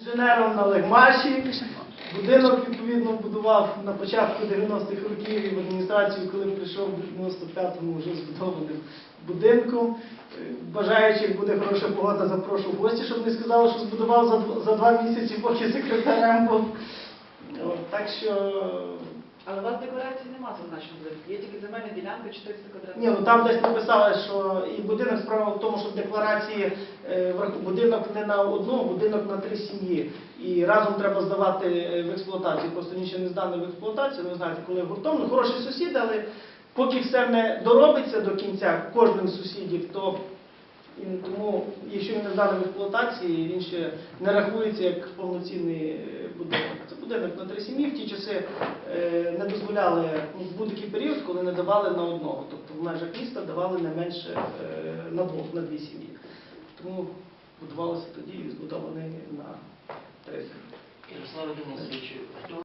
інженером на Легмаші. Будинок відповідно будував на початку 90-х років і в адміністрацію, коли прийшов в 95-му вже збудованим будинком. Бажаючи, Бажаючих як буде хороша погода, запрошу гості, щоб не сказали, що збудував за, два місяці, поки секретарем був. Так що тільки земельна ділянка 400 квадратних. Ні, ну там десь написали, що і будинок справа в тому, що в декларації е, врах- будинок не на одну, будинок на три сім'ї. І разом треба здавати е, в експлуатацію. Просто він ще не зданий в експлуатацію. Ви знаєте, коли гуртом, ну хороші сусіди, але поки все не доробиться до кінця кожним з сусідів, то і тому, якщо він не зданий в експлуатації, він ще не рахується як повноцінний е, будинок. Це будинок на три сім'ї. В ті часи е, не дозволяли ну, в будь-який період, коли не давали на одного. Тобто в межах міста давали не менше е, на двох, на дві сім'ї. Тому будувалося тоді і збудований на три сім'ї. Ярослав Володимирович, хто